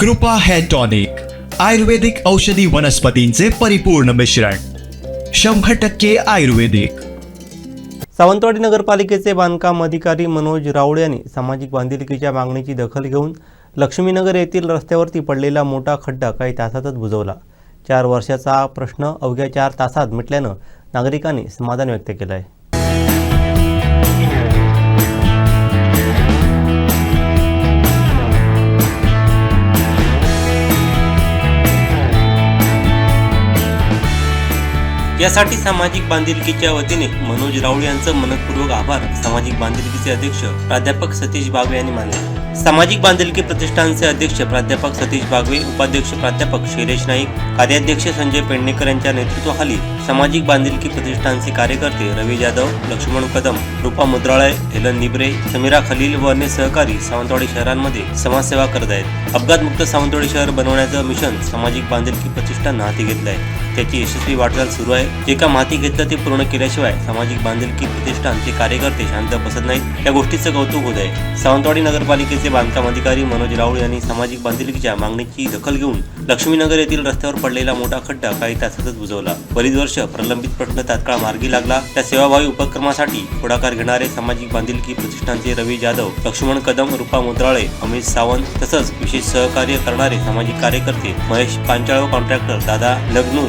कृपा hair tonic आयुर्वेदिक औषधी वनस्पतींचे परिपूर्ण मिश्रण शंभर टक्के आयुर्वेदिक. सावंतवाडी नगरपालिकेचे बांधकाम अधिकारी मनोज रावळे यांनी सामाजिक बांधिलकीच्या मागणीची दखल घेऊन लक्ष्मीनगर येथील रस्त्यावरती पडलेला मोठा खड्डा काही तासातच बुजवला. चार वर्षाचा हा प्रश्न अवघ्या चार तासात मिटल्यानं नागरिकांनी समाधान व्यक्त केलं आहे यासाठी सामाजिक बांधिलकीच्या वतीने मनोज राऊळ यांचं मनपूर्वक आभार सामाजिक बांधिलकीचे अध्यक्ष प्राध्यापक सतीश बागवे यांनी मानले. सामाजिक बांधिलकी प्रतिष्ठानचे अध्यक्ष प्राध्यापक सतीश बागवे उपाध्यक्ष प्राध्यापक शैलेश नाईक कार्याध्यक्ष संजय पेडणेकर यांच्या नेतृत्वाखाली सामाजिक बांधिलकी प्रतिष्ठानचे कार्यकर्ते रवी जाधव लक्ष्मण कदम रूपा मुद्राळय हेलन निबरे समीरा खलील व अन्य सहकारी सावंतवाडी शहरांमध्ये समाजसेवा करत आहेत. अपघातमुक्त सावंतवाडी शहर बनवण्याचं मिशन सामाजिक बांधिलकी प्रतिष्ठान हाती घेतलं आहे त्याची यशस्वी वाटचाल सुरू आहे. जे काम हाती घेतलं ते पूर्ण केल्याशिवाय सामाजिक बांधिलकी प्रतिष्ठानचे कार्यकर्ते शांत बसत नाहीत. या गोष्टीचं कौतुक होत आहे. सावंतवाडी नगरपालिकेचे बांधकाम अधिकारी मनोज राऊळ यांनी सामाजिक बांधिलकीच्या मागणीची दखल घेऊन लक्ष्मीनगर येथील रस्त्यावर पडलेला मोठा खड्डा काही तासातच बुजवला. बरीच वर्ष प्रलंबित प्रश्न तात्काळ मार्गी लागला. त्या सेवाभावी उपक्रमासाठी पुढाकार घेणारे सामाजिक बांधिलकी प्रतिष्ठानचे रवी जाधव लक्ष्मण कदम रूपा मुद्राळे अमित सावंत तसंच विशेष सहकार्य करणारे सामाजिक कार्यकर्ते महेश पांचाळ कॉन्ट्रॅक्टर दादा लग्नूर